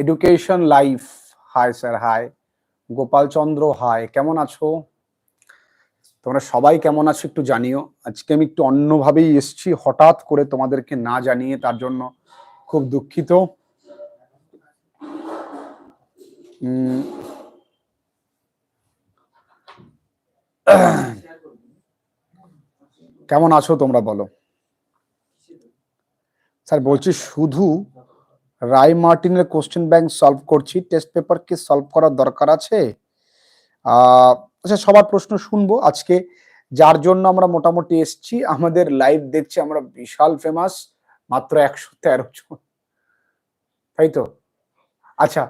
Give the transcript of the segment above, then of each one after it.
Education life hi sir hi Gopal Chandra hi কেমন আছো? তোমরা সবাই কেমন আছো একটু জানিও। আজকে আমি একটু অন্যভাবেই এসছি, হঠাৎ করে তোমাদেরকে না জানিয়ে, তার জন্য খুব দুঃখিত। কেমন আছো তোমরা বলো? স্যার, বলছি শুধু রায় মার্টিনের কোশ্চেন ব্যাংক সলভ করছি, টেস্ট পেপার কি সলভ করার দরকার আছে? আচ্ছা সবার প্রশ্ন শুনব আজকে। যার জন্য আমরা মোটামুটি এসছি, আমাদের লাইভ দেখছি আমরা বিশাল ফেমাস মাত্র একশো তেরো জন। তাই তো? আচ্ছা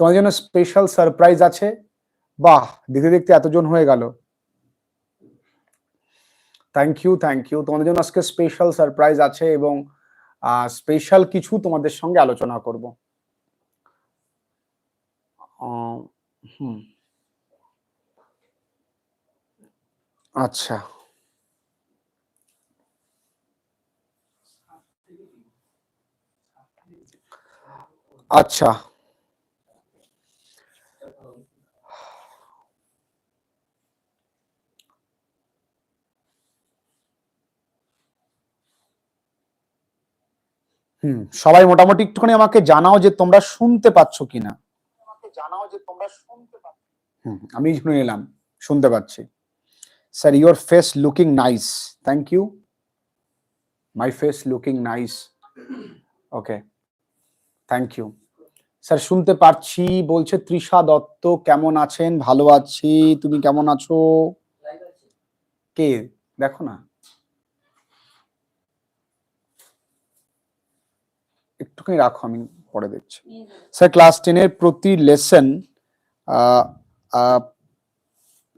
তোমার জন্য স্পেশাল সারপ্রাইজ আছে। বাহ, দেখতে দেখতে এতজন হয়ে গেল। থ্যাংক ইউ থ্যাংক ইউ তোমাদের জন্য আজকে স্পেশাল সারপ্রাইজ আছে এবং স্পেশাল কিছু তোমাদের সঙ্গে আলোচনা করব। হুম। আচ্ছা। আচ্ছা। হুম সবাই মোটামুটি একটুখানি আমাকে জানাও যে তোমরা শুনতে পাচ্ছ কিনা। জানাও যে তোমরা শুনতে পাচ্ছ। হুম আমি শুনে নিলাম শুনতে পাচ্ছি। Sir your face looking nice thank you my face looking nice okay thank you sir শুনতে পারছি বলছে তৃষা দত্ত কেমন আছেন? ভালো আছি তুমি কেমন আছো। কে? দেখো না। একটুখানি রাখো আমি পরে দেখছি। স্যার ক্লাস টেনের প্রতি লেসন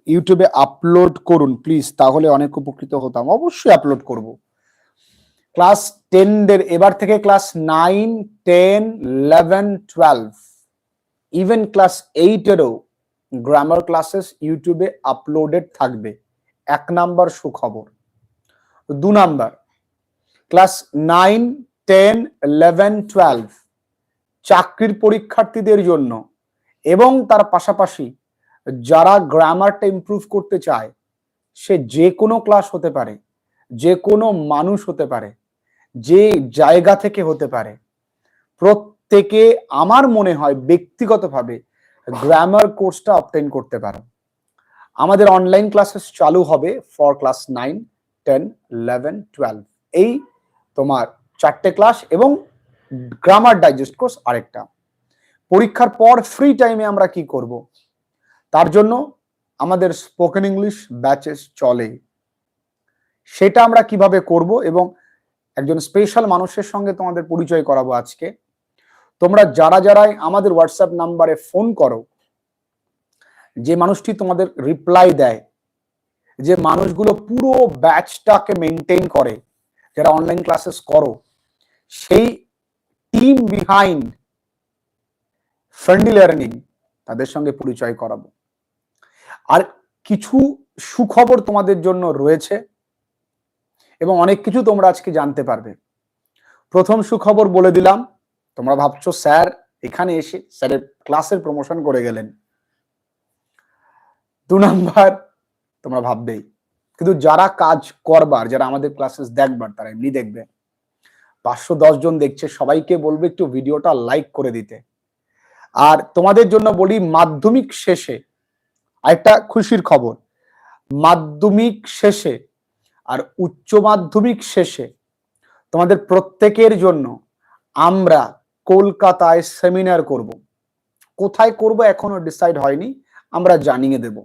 ইউটিউবে আপলোড করুন প্লিজ তাহলে অনেক উপকৃত হতাম। অবশ্যই আপলোড করব। ক্লাস টেন দের এবার থেকে class nine ten eleven twelve even class এইটেরও grammar classes ইউটিউবে আপলোডেড থাকবে। এক নাম্বার সুখবর। দু number class nine ten eleven twelve চাকরির পরীক্ষার্থীদের জন্য এবং তার পাশাপাশি যারা গ্রামারটা ইমপ্রুভ করতে চায়, সে যে কোনো ক্লাস হতে পারে, যে কোনো মানুষ হতে পারে, যে জায়গা থেকে হতে পারে। প্রত্যেকে আমার মনে হয় ব্যক্তিগতভাবে গ্রামার কোর্সটা অবটেন করতে পারে। আমাদের অনলাইন ক্লাসেস চালু হবে for class nine ten eleven twelve এই তোমার চারটে ক্লাস এবং গ্রামার ডাইজেস্ট কোর্স আরেকটা। পরীক্ষার পর ফ্রি টাইমে আমরা কি করব? তার জন্য আমাদের স্পোকেন ইংলিশ ব্যাচেস চলে। সেটা আমরা কীভাবে করব এবং একজন স্পেশাল মানুষের সঙ্গে তোমাদের পরিচয় করাবো আজকে। তোমরা যারা যারাই আমাদের হোয়াটসঅ্যাপ নাম্বারে ফোন করো, যে মানুষটি তোমাদের রিপ্লাই দেয়, যে মানুষগুলো পুরো ব্যাচটাকে মেনটেন করে, যারা অনলাইন ক্লাসেস করো সেই টিম বিহাইন্ড ফ্রেন্ডলি লার্নিং তাদের সঙ্গে পরিচয় করাবো। আর কিছু সুখবর তোমাদের জন্য রয়েছে এবং অনেক কিছু তোমরা আজকে জানতে পারবে। প্রথম সুখবর বলে দিলাম, তোমরা ভাবছ, স্যার, এখানে এসে স্যারের ক্লাসের প্রমোশন করে গেলেন। দু নাম্বার, তোমরা ভাববেই। কিন্তু যারা কাজ করবার, যারা আমাদের ক্লাসেস দেখবার, তারা এমনি দেখবে। পাঁচশো দশ জন দেখছে, সবাইকে বলবে একটু ভিডিওটা লাইক করে দিতে। আর তোমাদের জন্য বলি, মাধ্যমিক শেষে আরেকটা খুশির খবর, মাধ্যমিক শেষে আর উচ্চ মাধ্যমিক শেষে তোমাদের প্রত্যেকের জন্য আমরা কলকাতায় সেমিনার করব। কোথায় করব এখনও ডিসাইড হয়নি, আমরা জানিয়ে দেব।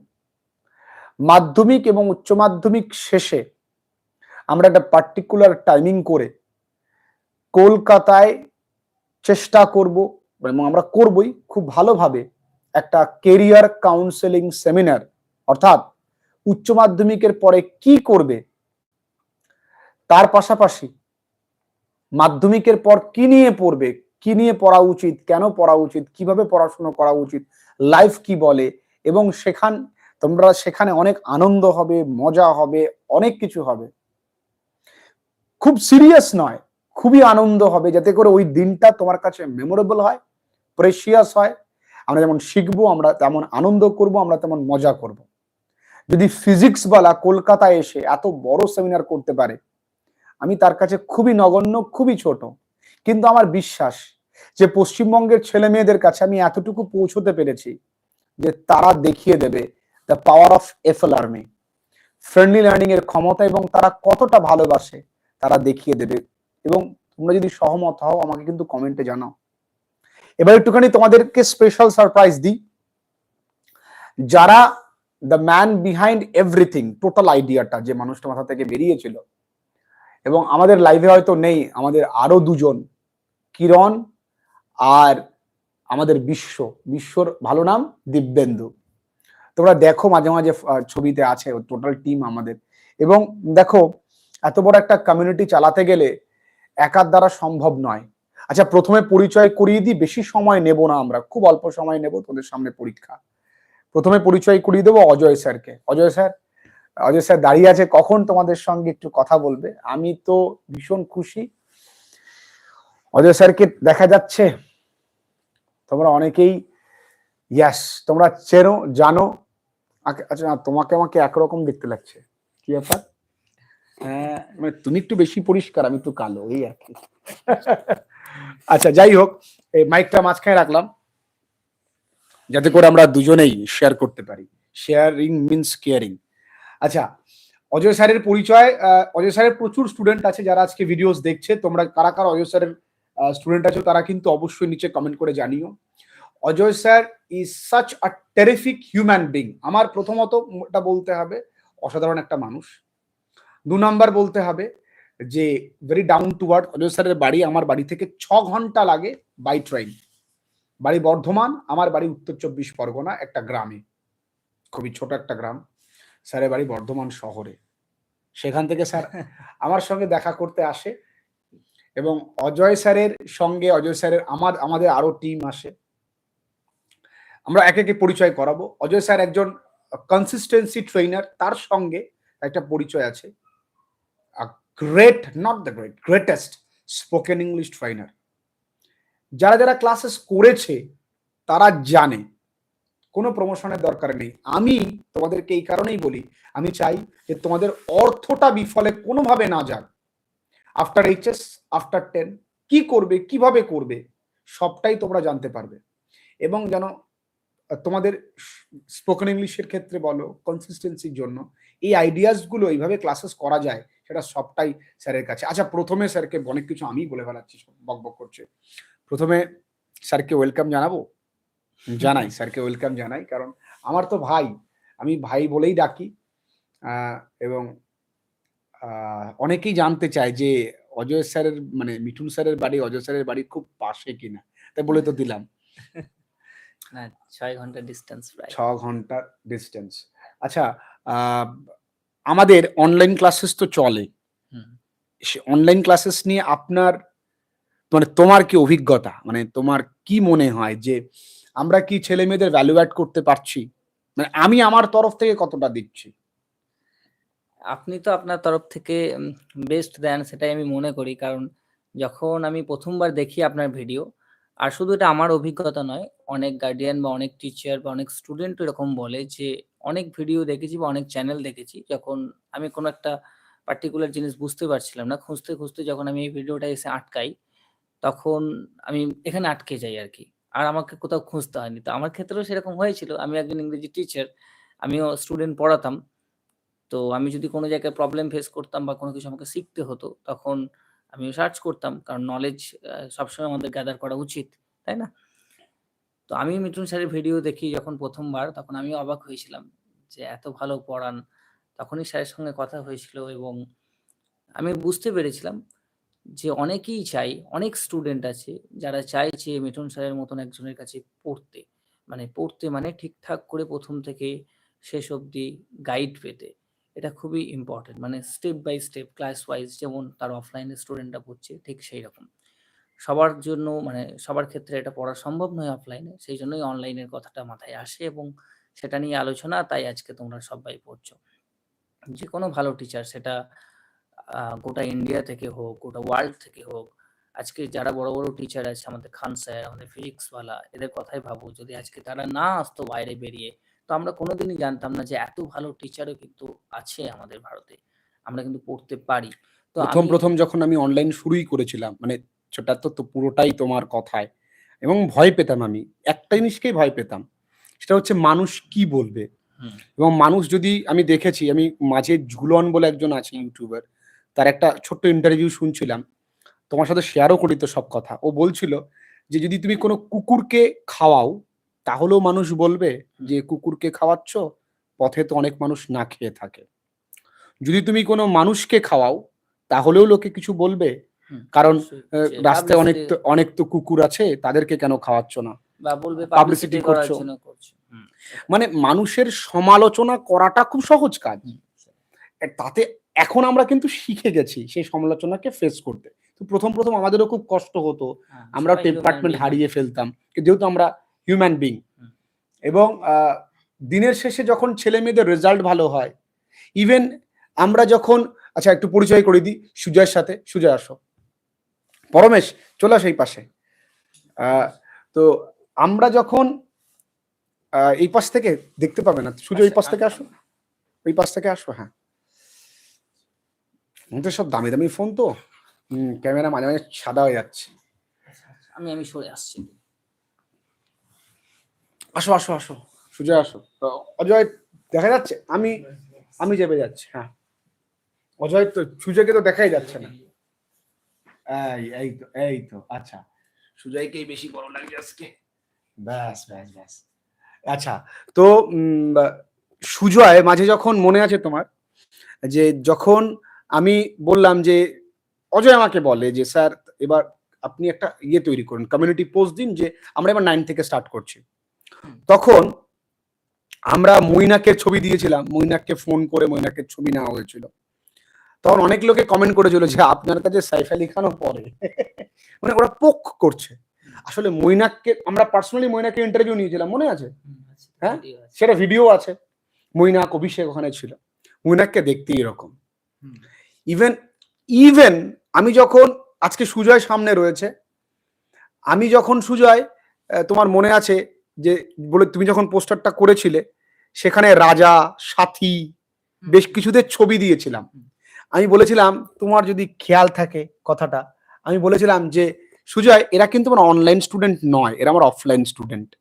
মাধ্যমিক এবং উচ্চ মাধ্যমিক শেষে আমরা একটা পার্টিকুলার টাইমিং করে কলকাতায় চেষ্টা করব, এবং আমরা করবই খুব ভালোভাবে একটা কেরিয়ার কাউন্সেলিং সেমিনার অর্থাৎ উচ্চ মাধ্যমিকের পরে কি করবে, তার পাশাপাশি মাধ্যমিকের পর কি নিয়ে পড়বে, কি নিয়ে পড়া উচিত, কেন পড়া উচিত, কীভাবে পড়াশোনা করা উচিত লাইফ কি বলে, এবং সেখান, তোমরা সেখানে অনেক আনন্দ হবে, মজা হবে, অনেক কিছু হবে। খুব সিরিয়াস নয় খুবই আনন্দ হবে, যাতে করে ওই দিনটা তোমার কাছে মেমোরেবল হয় প্রেশিয়াস হয়। আমরা যেমন শিখব, আমরা তেমন আনন্দ করব, আমরা তেমন মজা করব। যদি ফিজিক্স বালা কলকাতায় এসে এত বড় সেমিনার করতে পারে, আমি তার কাছে খুবই নগণ্য, খুবই ছোট। কিন্তু আমার বিশ্বাস যে পশ্চিমবঙ্গের ছেলে মেয়েদের কাছে আমি এতটুকু পৌঁছতে পেরেছি যে তারা দেখিয়ে দেবে the power of FL army friendly learning এর ক্ষমতা এবং তারা কতটা ভালোবাসে, তারা দেখিয়ে দেবে এবং তোমরা যদি সহমত হও, আমাকে কিন্তু কমেন্টে জানাও। এবার একটুখানি তোমাদেরকে স্পেশাল সারপ্রাইজ দিই। যারা the man behind everything total আইডিয়াটা যে মানুষটা মাথা থেকে বেরিয়েছিল, এবং আমাদের লাইভে হয়তো নেই, আমাদের আরও দুজন, কিরণ আর আমাদের বিশ্ব। বিশ্বর ভালো নাম দিব্যেন্দু। তোমরা দেখো মাঝে মাঝে ছবিতে আছে টোটাল টিম আমাদের। এবং দেখো, এত বড় একটা কমিউনিটি চালাতে গেলে একার দ্বারা সম্ভব নয়। আচ্ছা প্রথমে পরিচয় করিয়ে দিই, বেশি সময় নেব না আমরা, খুব অল্প সময় নেব তোদের সামনে পরীক্ষা। প্রথমে পরিচয় করিয়ে দেবো অজয় স্যারকে। অজয় স্যার অজয় স্যার দাঁড়িয়ে আছে, কখন তোমাদের সঙ্গে একটু কথা বলবে? আমি তো ভীষণ খুশি। অজয় স্যারকে দেখা যাচ্ছে। তোমরা অনেকেই ইয়াস তোমরা চেনো, জানো। আচ্ছা তোমাকে আমাকে একরকম দেখতে লাগছে। কি ব্যাপার? হ্যাঁ। মানে তুমি একটু বেশি পরিষ্কার, আমি একটু কালো, এই আর কি। আচ্ছা যাই হোক, এই মাইকটা মাঝখানে রাখলাম, যাতে করে আমরা দুজনেই শেয়ার করতে পারি। শেয়ারিং মিনস কেয়ারিং আচ্ছা অজয় স্যারের পরিচয় অজয় স্যারের প্রচুর স্টুডেন্ট আছে যারা আজকে ভিডিওস দেখছে। তোমরা কারা কারা অজয় স্যারের স্টুডেন্ট আছো তারা কিন্তু অবশ্যই নিচে কমেন্ট করে জানিও। Ajay sir is such a terrific human being আমার প্রথমত এটা বলতে হবে, অসাধারণ একটা মানুষ। দু নাম্বার বলতে হবে যে very down to earth Ajay স্যারের বাড়ি আমার বাড়ি থেকে ছ ঘণ্টা লাগে বাই ট্রেন বাড়ি বর্ধমান আমার বাড়ি উত্তর চব্বিশ পরগনা একটা গ্রামে। খুবই ছোট একটা গ্রাম। স্যারের বাড়ি বর্ধমান শহরে। সেখান থেকে স্যার আমার সঙ্গে দেখা করতে আসে এবং অজয় স্যারের সঙ্গে অজয় স্যারের আমার আমাদের আরও টিম আসে। আমরা একে একে পরিচয় করাবো। অজয় স্যার একজন কনসিস্টেন্সি ট্রেনার তার সঙ্গে একটা পরিচয় আছে। Great not the great greatest spoken English trainer যারা যারা ক্লাসেস করেছে, তারা জানে। কোনো প্রমোশনের দরকার নেই। আমি তোমাদেরকে এই কারণেই বলি, আমি চাই যে তোমাদের অর্থটা বিফলে কোনোভাবে না যাক। আফটার এইচএস আফটার টেন কি করবে, কীভাবে করবে, সবটাই তোমরা জানতে পারবে। এবং যেন, তোমাদের স্পোকেন ইংলিশের ক্ষেত্রে বলো কনসিস্টেন্সির জন্য, এই আইডিয়াসগুলো এইভাবে ক্লাসেস করা যায় সেটা সবটাই স্যারের কাছে। আচ্ছা প্রথমে স্যারকে অনেক কিছু আমি বলে ফেলাচ্ছি সব বকবক করছে। প্রথমে স্যারকে ওয়েলকাম জানাব? জানাই স্যারকে ওয়েলকাম জানাই কারণ আমার তো ভাই আমি ভাই বলেই ডাকি। এবং অনেকেই জানতে চায় যে অজয় স্যারের মানে মিঠুন স্যারের বাড়ি অজয় স্যারের বাড়ি খুব পাশে কিনা। তাই বলে তো দিলাম। ছয় ঘণ্টা ডিস্টেন্স ছ ঘণ্টার ডিস্টেন্স আচ্ছা আমাদের অনলাইন ক্লাসেস তো চলে। হুম। অনলাইন ক্লাসেস নিয়ে আপনার মানে তোমার কি অভিজ্ঞতা? মানে তোমার কি মনে হয় যে আমরা কি ছেলে মেয়েদের ভ্যালু অ্যাড করতে পারছি? মানে আমি আমার তরফ থেকে কতটা দিচ্ছি? আপনি তো আপনার তরফ থেকে বেস্ট দেন সেটাই আমি মনে করি। কারণ যখন আমি প্রথমবার দেখি আপনার ভিডিও আর শুধু এটা আমার অভিজ্ঞতা নয় অনেক গার্ডিয়ান বা অনেক টিচার বা অনেক স্টুডেন্ট এরকম বলে যে অনেক ভিডিও দেখেছি বা অনেক চ্যানেল দেখেছি, যখন আমি কোনো একটা পার্টিকুলার জিনিস বুঝতে পারছিলাম না, খুঁজতে খুঁজতে যখন আমি এই ভিডিওটা এসে আটকাই, তখন আমি এখানে আটকে যাই আর কি। আর আমাকে কোথাও খুঁজতে হয়নি। তো আমার ক্ষেত্রেও সেরকম হয়েছিল। আমি একজন ইংরেজি টিচার আমিও স্টুডেন্ট পড়াতাম। তো আমি যদি কোনো জায়গায় প্রবলেম ফেস করতাম বা কোনো কিছু আমাকে শিখতে হতো, তখন আমি সার্চ করতাম। কারণ নলেজ সবসময় আমাদের গ্যাদার করা উচিত, তাই না? তো আমি মিঠুন স্যারের ভিডিও দেখি যখন প্রথমবার, তখন আমি অবাক হয়েছিলাম যে এত ভালো পড়ান। তখনই স্যারের সঙ্গে কথা হয়েছিল এবং আমি বুঝতে পেরেছিলাম যে অনেকেই চাই, অনেক স্টুডেন্ট আছে যারা যে মিঠুন স্যারের মতন একজনের কাছে পড়তে। মানে পড়তে মানে ঠিকঠাক করে প্রথম থেকে শেষ অবধি গাইড পেতে। এটা খুবই ইম্পর্টেন্ট মানে step by step class wise যেমন তার অফলাইনে স্টুডেন্টরা পড়ছে, ঠিক সেই রকম সবার জন্য মানে সবার ক্ষেত্রে এটা পড়া সম্ভব নয় অফলাইনে সেই জন্যই অনলাইনের কথাটা মাথায় আসে এবং সেটা নিয়ে আলোচনা তাই আজকে তোমরা সবাই পড়ছো। যে কোনো ভালো টিচার সেটা গোটা ইন্ডিয়া থেকে হোক গোটা ওয়ার্ল্ড থেকে হোক আজকে যারা বড় বড় টিচার আছে আমাদের খান স্যার আমাদের ফিজিক্সওয়ালা এদের কথাই ভাবো যদি আজকে তারা না আসতো বাইরে বেরিয়ে তো আমরা কোনোদিনই জানতাম না যে এত ভালো টিচারও কিন্তু আছে আমাদের ভারতে আমরা কিন্তু পড়তে পারি। তো প্রথম প্রথম যখন আমি অনলাইন শুরুই করেছিলাম মানে সেটা তো তো পুরোটাই তোমার কথায়। এবং ভয় পেতাম আমি। একটা জিনিসকেই ভয় পেতাম। সেটা হচ্ছে মানুষ কি বলবে? এবং মানুষ যদি আমি দেখেছি আমি মাঝে ঝুলন বলে একজন আছে ইউটিউবার তার একটা ছোট্ট ইন্টারভিউ শুনছিলাম। তোমার সাথে শেয়ারও করি তো সব কথা। ও বলছিল যে যদি তুমি কোনো কুকুরকে খাওয়াও তাহলেও মানুষ বলবে যে কুকুরকে খাওয়াচ্ছ পথে তো অনেক মানুষ না খেয়ে থাকে। যদি তুমি কোনো মানুষকে খাওয়াও তাহলেও লোকে কিছু বলবে কারণ আহ, রাস্তায় অনেক তো অনেক তো কুকুর আছে তাদেরকে কেন খাওয়াচ্ছ না? বা বলবে পাবলিসিটি করছ। মানে মানুষের সমালোচনা করাটা খুব সহজ কাজ। তাতে এখন আমরা কিন্তু শিখে গেছি সেই সমালোচনাকে ফেস করতে। তো প্রথম প্রথম আমাদেরও খুব কষ্ট হতো। আমরা সবাই human টেম্পার্টমেন্ট হারিয়ে ফেলতাম। যেহেতু আমরা হিউম্যান বিং এবং আহ, দিনের শেষে যখন ছেলে মেয়েদের রেজাল্ট ভালো হয় ইভেন আমরা যখন আচ্ছা একটু পরিচয় করে দিই সুজয়ের সাথে। সুজয় আসো। পরমেশ চলে আসো এই পাশে। তো আমরা যখন এই পাশ থেকে দেখতে পাবে না। সূর্য এই পাশ থেকে আসো। ওই পাশ থেকে আসো হ্যাঁ। আমাদের সব দামি দামি ফোন তো। ক্যামেরা মাঝে মাঝে সাদা হয়ে যাচ্ছে। আমি আমি সরে আসছি। আসো আসো আসো। সুজয় আসো। অজয় দেখা যাচ্ছে? আমি আমি চেপে যাচ্ছি হ্যাঁ। অজয় তো সুজয়কে তো দেখাই যাচ্ছে না। এই এই তো এই তো আচ্ছা। সুজয়কেই বেশি বড় লাগছে আজকে। ব্যাস ব্যাস ব্যাস। আচ্ছা তো সুজয় মাঝে যখন মনে আছে তোমার যে যখন আমি বললাম যে অজয় আমাকে বলে যে স্যার এবার আপনি একটা ইয়ে তৈরি করুন কমিউনিটি পোস্ট দিন যে আমরা এবার নাইন থেকে স্টার্ট করছি। তখন আমরা মইনাকের ছবি দিয়েছিলাম মইনাককে ফোন করে মইনাকের ছবি নেওয়া হয়েছিল। তখন অনেক লোকে কমেন্ট করেছিল যে আপনার কাছে সাইফ আলী খানও পড়ে। মানে ওরা পোক করছে। আসলে মইনাককে আমরা পার্সোনালি মইনাকে ইন্টারভিউ নিয়েছিলাম মনে আছে? হ্যাঁ? সেটা ভিডিও আছে। মইনাক অভিষেক ওখানে ছিল। মইনাককে দেখতে এরকম। ইভেন ইভেন আমি যখন আজকে সুজয় সামনে রয়েছে আমি যখন সুজয় তোমার মনে আছে যে বলে তুমি যখন পোস্টারটা করেছিলে সেখানে রাজা সাথী বেশ কিছুদের ছবি দিয়েছিলাম। আমি বলেছিলাম তোমার যদি খেয়াল থাকে কথাটা আমি বলেছিলাম যে সুজয় এরা কিন্তু আমার অনলাইন স্টুডেন্ট নয় এরা আমার অফলাইন স্টুডেন্ট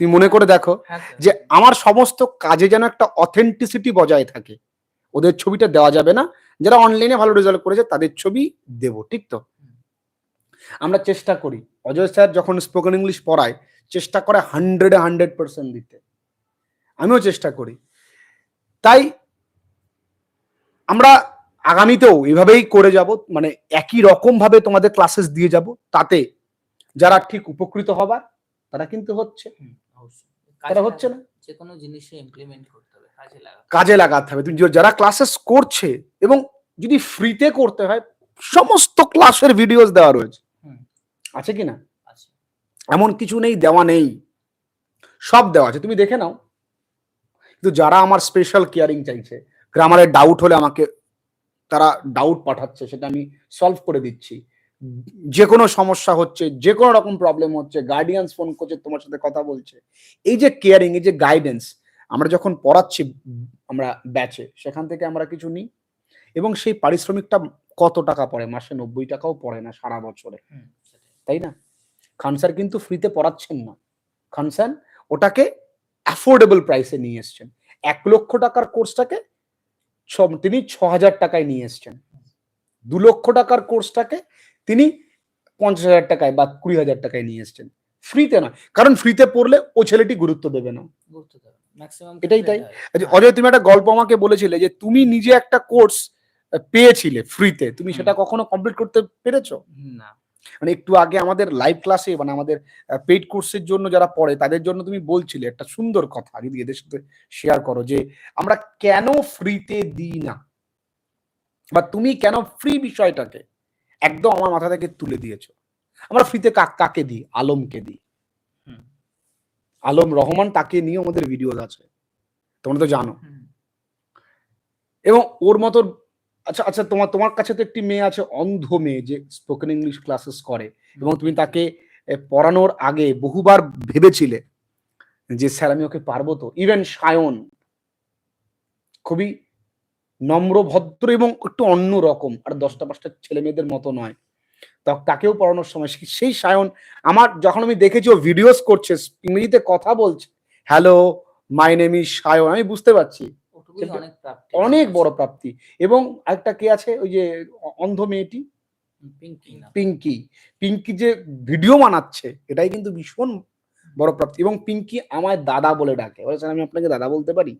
তুমি মনে করে দেখো হ্যাঁ যে আমার সমস্ত কাজে যেন একটা অথেন্টিসিটি বজায় থাকে। ওদের ছবিটা দেওয়া যাবে না যারা অনলাইনে ভালো রেজাল্ট করেছে তাদের ছবি দেব ঠিক তো? আমরা চেষ্টা করি। অজয় স্যার যখন স্পোকেন ইংলিশ পড়ায় চেষ্টা করে হান্ড্রেডে হান্ড্রেড পার্সেন্ট দিতে। আমিও চেষ্টা করি। তাই আমরা আগামীতেও এভাবেই করে যাব মানে একই রকম ভাবে তোমাদের ক্লাসেস দিয়ে যাব তাতে যারা ঠিক উপকৃত হবার তারা কিন্তু হচ্ছে। তারা হচ্ছে না। যে কোনো জিনিসে ইমপ্লিমেন্ট করতে হবে কাজে লাগা কাজে লাগাতে হবে। তুমি যারা ক্লাসেস করছে এবং যদি ফ্রিতে করতে হয় সমস্ত ক্লাসের ভিডিওস দেওয়া রয়েছে। আছে কি না? এমন কিছু নেই দেওয়া নেই। সব দেওয়া আছে। তুমি দেখে নাও। কিন্তু যারা আমার স্পেশাল কেয়ারিং চাইছে গ্রামারের ডাউট হলে আমাকে তারা ডাউট পাঠাচ্ছে সেটা আমি সলভ করে দিচ্ছি। যে কোনো সমস্যা হচ্ছে যে কোনো রকম প্রবলেম হচ্ছে গার্ডিয়ান্স ফোন করছে তোমার সাথে কথা বলছে। এই যে কেয়ারিং এই যে গাইডেন্স আমরা যখন পড়াচ্ছি আমরা ব্যাচে সেখান থেকে আমরা কিছু নিই। এবং সেই পারিশ্রমিকটা কত টাকা পড়ে? মাসে নব্বই টাকাও পড়ে না সারা বছরে। তাই না? খান স্যার কিন্তু ফ্রিতে পড়াচ্ছেন না। খান স্যার ওটাকে অ্যাফোর্ডেবল প্রাইসে নিয়ে এসছেন। এক লক্ষ টাকার কোর্সটাকে ছ- তিনি ছ হাজার টাকায় নিয়ে এসছেন। দু লক্ষ টাকার কোর্সটাকে তিনি পঞ্চাশ হাজার টাকায় বা কুড়ি হাজার টাকায় নিয়ে এসছেন। ফ্রিতে নয় কারণ ফ্রিতে পড়লে ও ছেলেটি গুরুত্ব দেবে না। এটাই তাই। আচ্ছা, অজয় তুমি একটা গল্প আমাকে বলেছিলে যে তুমি নিজে একটা কোর্স পেয়েছিলে ফ্রিতে। তুমি সেটা কখনো কমপ্লিট করতে পেরেছ? না। মানে একটু আগে আমাদের লাইভ ক্লাসে মানে আমাদের পেইড কোর্সের জন্য যারা পড়ে তাদের জন্য তুমি বলছিলে একটা সুন্দর কথা যদি এদের সাথে শেয়ার করো যে আমরা কেন ফ্রিতে দিই না? বা তুমি কেন ফ্রি বিষয়টাকে একদম আমার মাথা থেকে তুলে দিয়েছ? আমরা ফ্রিতে কাকে দিই? আলমকে দিই। হুম, আলম রহমান তাকে নিয়ে আমাদের ভিডিও আছে। তোমরা তো জানো। এবং ওর মতো আচ্ছা আচ্ছা তোমার তোমার কাছে তো একটি মেয়ে আছে, অন্ধ মেয়ে, যে স্পোকেন ইংলিশ ক্লাসেস করে। এবং তুমি তাকে পড়ানোর আগে বহুবার ভেবেছিলে যে, স্যার, আমি ওকে পারব তো? ইভেন সায়ন খুবই নম্র, ভদ্র এবং একটু অন্য রকম, আর দশটা পাঁচটা ছেলে মেয়েদের মতো নয়। তাকেও পড়ানোর সময় সেই সায়ন আমার, যখন আমি দেখেছি ও ভিডিওস করছে, ইংরেজিতে কথা বলছে hello my name is Sayan. আমি বুঝতে পারছি। অনেক প্রাপ্তি। অনেক বড় প্রাপ্তি। এবং আরেকটা কে আছে? ওই যে অন্ধ মেয়েটি? পিঙ্কি পিঙ্কি। পিঙ্কি যে ভিডিও বানাচ্ছে এটাই কিন্তু ভীষণ বড় প্রাপ্তি। এবং পিঙ্কি আমায় দাদা বলে ডাকে। "স্যার, আমি আপনাকে দাদা বলতে পারি?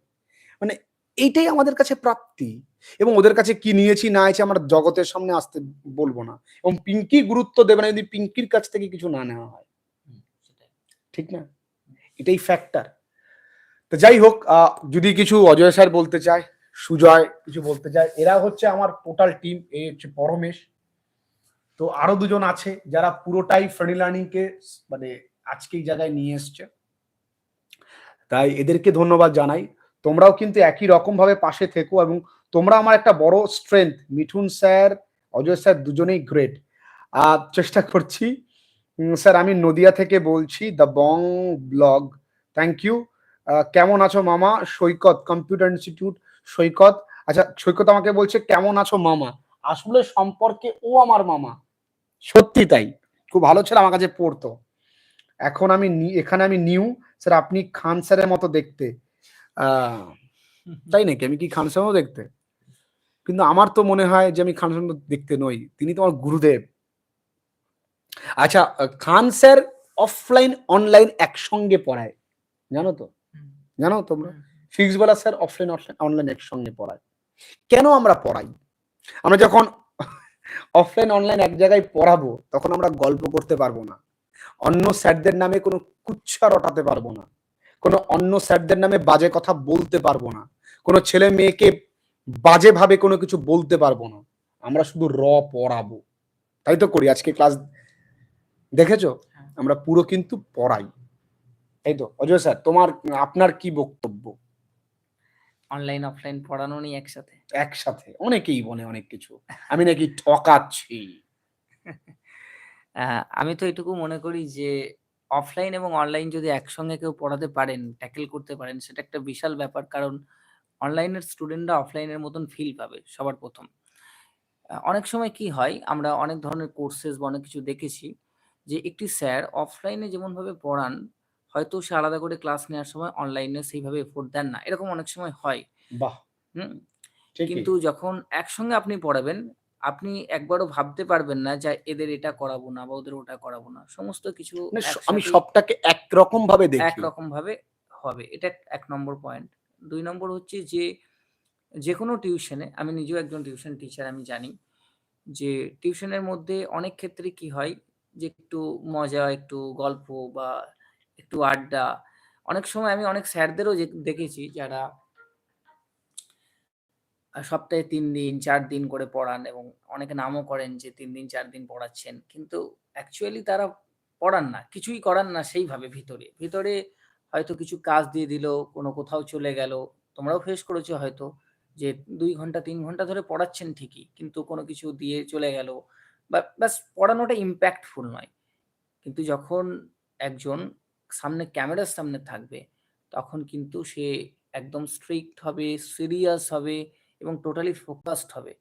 মানে এইটাই আমাদের কাছে প্রাপ্তি। এবং ওদের কাছে কি নিয়েছি না আছে আমরা জগতের সামনে আসতে বলব না। এবং পিঙ্কি গুরুত্ব দেবে না যদি পিঙ্কির কাছ থেকে কিছু না নেওয়া হয়। ঠিক না? এটাই ফ্যাক্টর তো যাই হোক যদি কিছু অজয় স্যার বলতে চায়, সুজয় কিছু বলতে চায়, এরা হচ্ছে আমার টোটাল টিম এই হচ্ছে পরমেশ। তো আরও দুজন আছে যারা পুরোটাই ফ্রেন্ড লার্নিং কে মানে আজকে এই জায়গায় নিয়ে এসছে। তাই এদেরকে ধন্যবাদ জানাই। তোমরাও কিন্তু একই রকম ভাবে পাশে থেকো এবং তোমরা আমার একটা বড় strength Mithun sir, Ajay sir দুজনেই গ্রেট আর চেষ্টা করছি। স্যার, আমি নদিয়া থেকে বলছি the Bong blog thank you কেমন আছো মামা? Saikat, computer institute, Saikat. আচ্ছা সৈকত আমাকে বলছে, কেমন আছো মামা? আসলে সম্পর্কে ও আমার মামা। সত্যি তাই। খুব ভালো ছিল আমার কাছে পড়তো। এখন আমি এখানে আমি নিউ স্যার, আপনি খান স্যারের মতো দেখতে। তাই নাকি? আমি কি খান স্যারের মতো দেখতে? কিন্তু আমার তো মনে হয় যে আমি খান স্যারের মতো দেখতে নই। তিনি তো আমার গুরুদেব। আচ্ছা খান স্যার অফলাইন অনলাইন একসঙ্গে পড়ায়। জানো তো? জানো তোমরা? বেলা স্যার অফলাইন অনলাইন একসঙ্গে পড়ায়। কেন আমরা পড়াই? আমরা যখন অফলাইন অনলাইন এক জায়গায় পড়াবো তখন আমরা গল্প করতে পারব না। অন্য স্যারদের নামে কোনো কুচ্ছা রটাতে পারব না। কোনো অন্য স্যারদের নামে বাজে কথা বলতে পারব না। কোনো ছেলে মেয়েকে বাজে ভাবে কোনো কিছু বলতে পারব না। আমরা শুধু র পড়াবো। তাই তো করি। আজকে ক্লাস দেখেছ? হ্যাঁ। আমরা পুরো কিন্তু পড়াই। তাই তো অজয় স্যার তোমার আপনার কি বক্তব্য? অনলাইন অফলাইন পড়ানো একসাথে। একসাথে অনেকেই বলে অনেক কিছু। আমি নাকি ঠকাচ্ছি। আমি তো এটুকু মনে করি যে অফলাইন এবং অনলাইন যদি একসঙ্গে কেউ পড়াতে পারেন ট্যাকেল করতে পারেন সেটা একটা বিশাল ব্যাপার। কারণ অনলাইনের স্টুডেন্টরা অফলাইনের মতন ফিল পাবে সবার প্রথম। অনেক সময় কি হয় আমরা অনেক ধরনের কোর্সেস বা অনেক কিছু দেখেছি যে একটি স্যার অফলাইনে যেমনভাবে পড়ান হয়তো সে আলাদা করে ক্লাস নেওয়ার সময় অনলাইনে সেইভাবে এফোর্ট দেন না। এরকম অনেক সময় হয়। বাহ! হুম? কিন্তু যখন একসঙ্গে আপনি পড়াবেন আপনি একবারও ভাবতে পারবেন না যে এদের এটা করাবো না বা ওদের ওটা করাবো না। সমস্ত কিছু আমি সবটাকে একরকম ভাবে দেখি। একরকম ভাবে হবে। এটা এক- এক নম্বর পয়েন্ট দুই নম্বর হচ্ছে যে যে কোনো টিউশনে আমি নিজেও একজন টিউশন টিচার আমি জানি যে টিউশনের মধ্যে অনেক ক্ষেত্রে কি হয় যে একটু মজা একটু গল্প বা একটু আড্ডা। অনেক সময় আমি অনেক স্যারদেরও দেখেছি যারা সপ্তাহে তিন দিন, চার দিন করে পড়ান এবং অনেকে নামও করেন যে, তিন দিন, চার দিন পড়াচ্ছেন। কিন্তু অ্যাকচুয়ালি তারা পড়ান না, কিছুই করান না সেইভাবে ভিতরে। ভিতরে হয়তো কিছু কাজ দিয়ে দিল, কোনো কোথাও চলে গেল। তোমরাও ফেস করেছ হয়তো যে, দুই ঘণ্টা, তিন ঘণ্টা ধরে পড়াচ্ছেন ঠিকই, কিন্তু কোনো কিছু দিয়ে চলে গেল। বা, ব্যাস, পড়ানোটা ইম্প্যাক্টফুল নয়। কিন্তু যখন একজন সামনে ক্যামেরার সামনে থাকবে, তখন কিন্তু সে একদম স্ট্রিক্ট হবে সিরিয়াস হবে এবং টোটালি ফোকাসড হবে।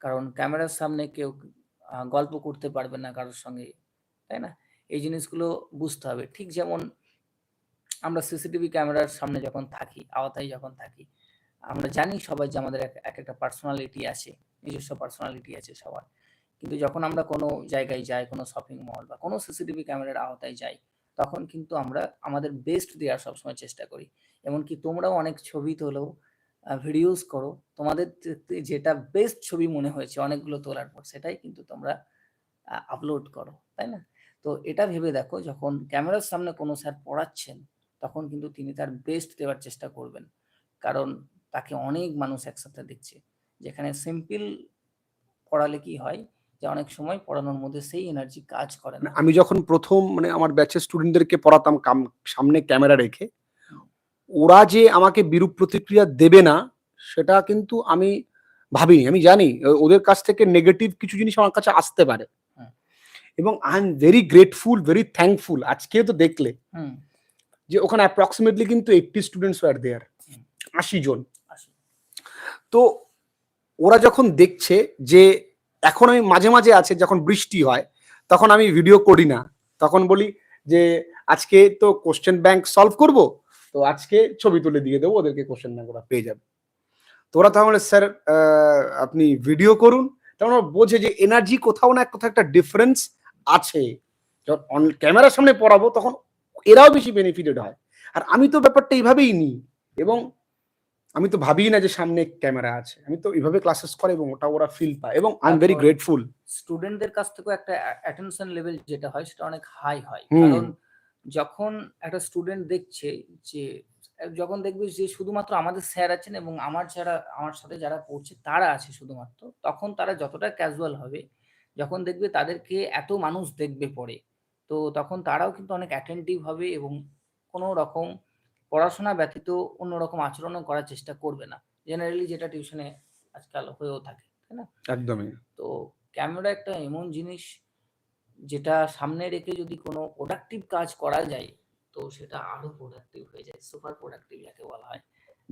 কারণ ক্যামেরার সামনে কেউ গল্প করতে পারবে না কারোর সঙ্গে, তাই না? এই জিনিসগুলো বুঝতে হবে। ঠিক যেমন আমরা সিসিটিভি ক্যামেরার সামনে যখন থাকি, আওতায় যখন থাকি, আমরা জানি সবাই যে আমাদের এক এক একটা পার্সোনালিটি আছে, নিজস্ব পার্সোনালিটি আছে সবার। কিন্তু যখন আমরা কোনো জায়গায় যাই, কোনো শপিং মল বা কোনো সিসিটিভি ক্যামেরার আওতায় যাই তখন কিন্তু আমরা আমাদের বেস্ট দেওয়ার সবসময় চেষ্টা করি। এমনকি তোমরাও অনেক ছবি তোলো ভিডিওস করো, তোমাদের যেটা বেস্ট ছবি মনে হয়েছে অনেকগুলো তোলার পর, সেটাই কিন্তু তোমরা আপলোড করো, তাই না? তো এটা ভেবে দেখো, যখন ক্যামেরার সামনে কোনো স্যার পড়াচ্ছেন, তখন কিন্তু তিনি তার বেস্ট দেওয়ার চেষ্টা করবেন। কারণ তাকে অনেক মানুষ একসাথে দেখছে। যেখানে সিম্পল পড়ালে কি হয় যে অনেক সময় পড়ানোর মধ্যে সেই এনার্জি কাজ করে না। মানে আমি যখন প্রথম মানে আমার ব্যাচের স্টুডেন্টদেরকে পড়াতাম সামনে ক্যামেরা রেখে ওরা যে আমাকে বিরূপ প্রতিক্রিয়া দেবে না সেটা কিন্তু আমি ভাবিনি। আমি জানি ওদের কাছ থেকে নেগেটিভ কিছু জিনিস আমার কাছে আসতে পারে। এবং I am very grateful very thankful আজকে তো দেখলে যে ওখানে অ্যাপ্রক্সিমেটলি কিন্তু এইটটি স্টুডেন্টস আর দেয়ার আশি জন। তো ওরা যখন দেখছে যে এখন আমি মাঝে মাঝে আছে, যখন বৃষ্টি হয়, তখন আমি ভিডিও করি না। তখন বলি যে, আজকে তো কোশ্চেন ব্যাংক সলভ করব, তো আজকে ছবি তুলে দিয়ে দেবো, ওদেরকে কোশ্চেন ব্যাংক ওরা পেয়ে যাবে। তো ওরা তাহলে, স্যার আপনি ভিডিও করুন। তখন বোঝে যে এনার্জি কোথাও না কোথাও একটা ডিফারেন্স আছে। যখন ক্যামেরার সামনে পড়াবো, তখন এরাও বেশি বেনিফিটেড হয়। আর আমি তো ব্যাপারটা এইভাবেই নিই এবং আমি তো ভাবি না যে সামনে ক্যামেরা আছে। আমি তো এইভাবে ক্লাসেস করে এবং ওটা ওরা ফিল পায় এবং আই এম ভেরি গ্রেটফুল স্টুডেন্টদের কাছ থেকেও একটা অ্যাটেনশন লেভেল যেটা হয় সেটা অনেক হাই হয়। কারণ যখন একটা স্টুডেন্ট দেখছে যে যখন দেখবে যে শুধুমাত্র আমাদের স্যার আছেন এবং আমার যারা আমার সাথে যারা পড়ছে তারা আছে শুধুমাত্র তখন তারা যতটা ক্যাজুয়াল হবে যখন দেখবে তাদেরকে এত মানুষ দেখবে পড়ে তো তখন তারাও কিন্তু অনেক অ্যাটেন্টিভ হবে এবং কোনো রকম পড়াশোনা ব্যতীত অন্যরকম আচরণও করার চেষ্টা করবে না। জেনারেলি যেটা টিউশনে আজকাল হয়েও থাকে তাই না? একদমই। তো ক্যামেরা একটা এমন জিনিস যেটা সামনে রেখে যদি কোনো প্রোডাক্টিভ কাজ করা যায় তো সেটা আরও প্রোডাক্টিভ হয়ে যায়। সুপার প্রোডাক্টিভ যাকে বলা হয়।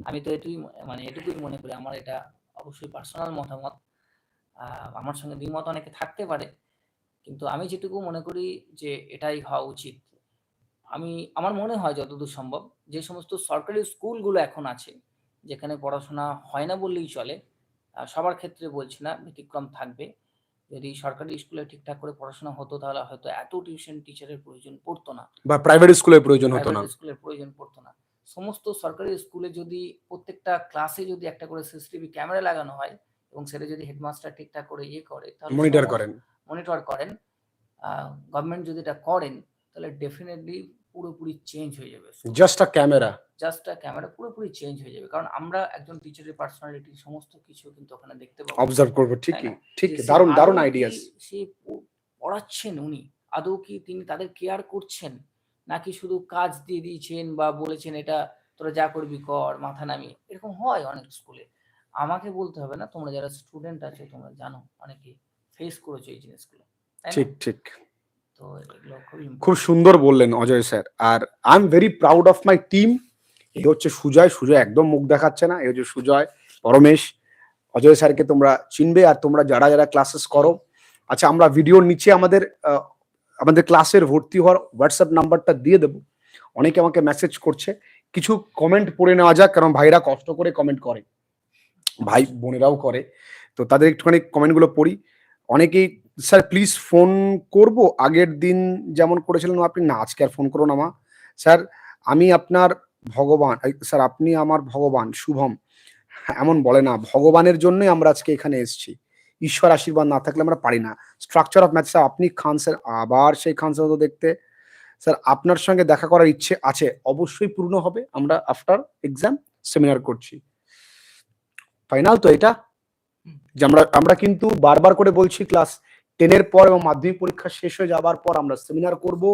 আমি তো এটুই মানে এটুকুই মনে করি আমার এটা অবশ্যই পার্সোনাল মতামত। আমার সঙ্গে দ্বিমত অনেকে থাকতে পারে। কিন্তু আমি যেটুকু মনে করি যে এটাই হওয়া উচিত। আমি আমার মনে হয় যতদূর সম্ভব যে সমস্ত সরকারি স্কুলগুলো এখন আছে যেখানে পড়াশোনা হয় না বললেই চলে সবার ক্ষেত্রে বলছি না ব্যতিক্রম থাকবে। যদি সরকারি স্কুলে ঠিকঠাক করে পড়াশোনা হতো তাহলে হয়তো এত টিউশন টিচারের প্রয়োজন পড়তো না। বা প্রাইভেট স্কুলের প্রয়োজন হতো না। স্কুলের প্রয়োজন পড়তো না। সমস্ত সরকারি স্কুলে যদি প্রত্যেকটা ক্লাসে যদি একটা করে সিসিটিভি ক্যামেরা লাগানো হয় এবং সেটা যদি হেডমাস্টার ঠিকঠাক করে ইয়ে করে তাহলে মনিটর করেন। মনিটর করেন গভর্নমেন্ট যদি এটা করেন তাহলে ডেফিনেটলি পুরোপুরি চেঞ্জ হয়ে যাবে। Just a camera just a camera পুরোপুরি চেঞ্জ হয়ে যাবে। কারণ আমরা একজন টিচারের পার্সোনালিটি সমস্ত কিছু কিন্তু ওখানে দেখতে পাবো। অবজার্ভ করব ঠিকই ঠিক দারুণ দারুণ আইডিয়াস সে পড়াচ্ছেন উনি? আদৌ কি তিনি তাদের কেয়ার করছেন? নাকি শুধু কাজ দিয়ে দিয়েছেন বা বলেছেন এটা তোরা যা করবি কর মাথা নামিয়ে এরকম হয় অনেক স্কুলে আমাকে বলতে হবে না তোমরা যারা স্টুডেন্ট আছে তোমরা জানো অনেকে ফেস করেছ এই জিনিসগুলো। ঠিক ঠিক। খুব সুন্দর বললেন Ajay sir. R I am very proud of my team এই হচ্ছে সুজয়। সুজয় একদম মুখ দেখাচ্ছে না। এই হচ্ছে সুজয়। পরমেশ। অজয় স্যারকে তোমরা চিনবে আর তোমরা যারা যারা ক্লাসেস করো। আচ্ছা আমরা ভিডিওর নিচে আমাদের আমাদের ক্লাসের ভর্তি হওয়ার হোয়াটসঅ্যাপ নাম্বারটা দিয়ে দেবো। অনেকে আমাকে মেসেজ করছে। কিছু কমেন্ট পড়ে নেওয়া যাক, কারণ ভাইরা কষ্ট করে কমেন্ট করে। ভাই বোনেরাও করে। তো তাদের একটুখানি কমেন্টগুলো পড়ি। অনেকেই, স্যার প্লিজ ফোন করব। আগের দিন যেমন করেছিলেন আপনি না, আজকে আর ফোন করুন আমা স্যার, আমি আপনার ভগবান স্যার, আপনি আমার ভগবান, শুভম। এমন বলে না, ভগবানের জন্যই আমরা আজকে এখানে এসেছি। ঈশ্বর আশীর্বাদ না থাকলে আমরা পারি না। স্ট্রাকচার অফ ম্যাথ স্যার, আপনি খান, স্যার, আবার সেই খান স্যার দেখতে। স্যার, আপনার সঙ্গে দেখা করার ইচ্ছে আছে, অবশ্যই পূর্ণ হবে। আমরা আফটার এক্সাম সেমিনার করছি। ফাইনাল তো এটা। যে আমরা আমরা কিন্তু বারবার করে বলছি ক্লাস টেনের পর এবং মাধ্যমিক পরীক্ষা শেষ হয়ে যাবার পর আমরা সেমিনার করব।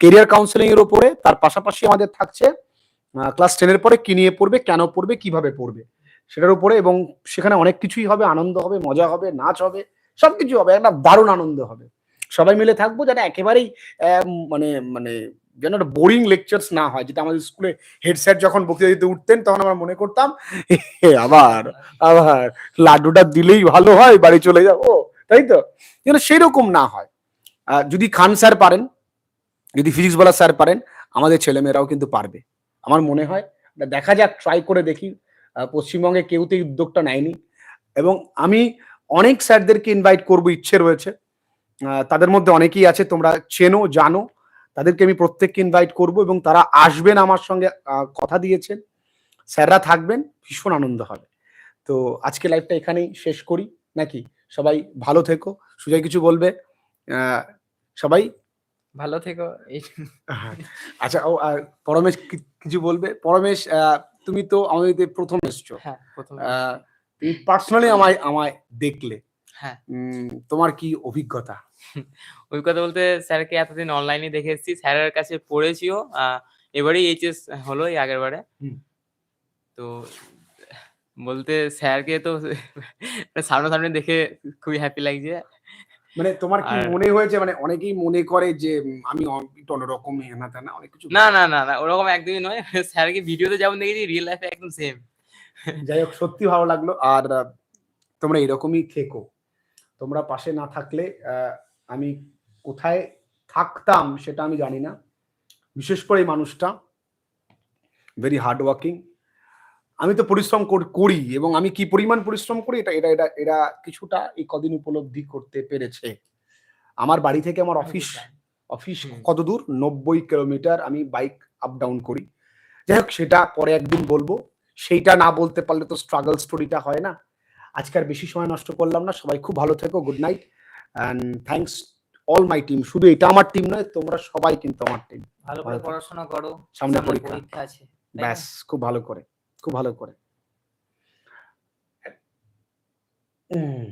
কেরিয়ার কাউন্সেলিং এর উপরে, তার পাশাপাশি আমাদের থাকছে ক্লাস টেনের পরে কি নিয়ে পড়বে, কেন পড়বে, কীভাবে পড়বে, সেটার উপরে এবং সেখানে অনেক কিছুই হবে, আনন্দ হবে, মজা হবে, নাচ হবে, সবকিছু হবে, একটা দারুণ আনন্দ হবে। সবাই মিলে থাকব যেটা একেবারেই মানে মানে যেন একটা বোরিং লেকচার্স না হয় যেটা আমাদের স্কুলে হেড স্যার যখন বক্তৃতা দিতে উঠতেন তখন আমরা মনে করতাম "এ, আবার আবার লাড্ডুটা দিলেই ভালো হয় বাড়ি চলে যাব। তাই তো? যেন সেরকম না হয়। যদি খান স্যার পারেন যদি ফিজিক্স বলা স্যার পারেন আমাদের ছেলেমেয়েরাও কিন্তু পারবে। আমার মনে হয় দেখা যাক ট্রাই করে দেখি। পশ্চিমবঙ্গে কেউতেই উদ্যোগটা নেয়নি। এবং আমি অনেক স্যারদেরকে ইনভাইট করব ইচ্ছে রয়েছে। তাদের মধ্যে অনেকেই আছে তোমরা চেনো জানো। তাদেরকে আমি প্রত্যেককে ইনভাইট করব এবং তারা আসবেন আমার সঙ্গে কথা দিয়েছেন। স্যাররা থাকবেন ভীষণ আনন্দ হবে। তো আজকে লাইভটা এখানেই শেষ করি। নাকি? সবাই ভালো থেকো। সুজয় কিছু বলবে? সবাই? ভালো থেকো। আচ্ছা ও আর পরমেশ কিছু বলবে? পরমেশ তুমি তো আমাদের প্রথম এসছো। হ্যাঁ প্রথম তুমি পার্সোনালি আমায় আমায় দেখলে। হ্যাঁ। তোমার কি অভিজ্ঞতা? অভিজ্ঞতা বলতে স্যারকে এতদিন অনলাইনে দেখে এসেছি। স্যারের কাছে পড়েছিও। এবারেই এইচএস হলো এই আগের বারে। তো বলতে স্যারকে তো সামনাসামনি দেখে খুবই হ্যাপি লাগছে। মানে তোমার কি মনে হয়েছে? মানে অনেকেই মনে করে যে আমি একটু অন্যরকম হেনা তেনা অনেক কিছু না না না না ওরকম একদমই নয়। স্যারকে ভিডিওতে যেমন দেখেছি রিয়েল লাইফে একদম সেম যাই হোক সত্যি ভালো লাগল। আর তোমরা এরকমই থেকো। তোমরা পাশে না থাকলে আমি কোথায় থাকতাম সেটা আমি জানি না। বিশেষ করে এই মানুষটা ভেরি হার্ড ওয়ার্কিং আমি তো পরিশ্রম করি এবং আমি কি পরিমাণ পরিশ্রম করি এটা এটা এটা এরা কিছুটা এই কদিন উপলব্ধি করতে পেরেছে। আমার বাড়ি থেকে আমার অফিস অফিস। কত দূর? নব্বই কিলোমিটার আমি বাইক আপ ডাউন করি। যাই হোক সেটা পরে একদিন বলব। সেইটা না বলতে পারলে তো স্ট্রাগল স্টোরিটা হয় না। আজকে আর বেশি সময় নষ্ট করলাম না। সবাই খুব ভালো থেকো good night and thanks all my team শুধু এটা আমার টিম নয় তোমরা সবাই কিন্তু আমার টিম ভালো করে পড়াশোনা করো সামনে পরীক্ষা। আছে ব্যাস খুব ভালো করে খুব ভালো করে। উম,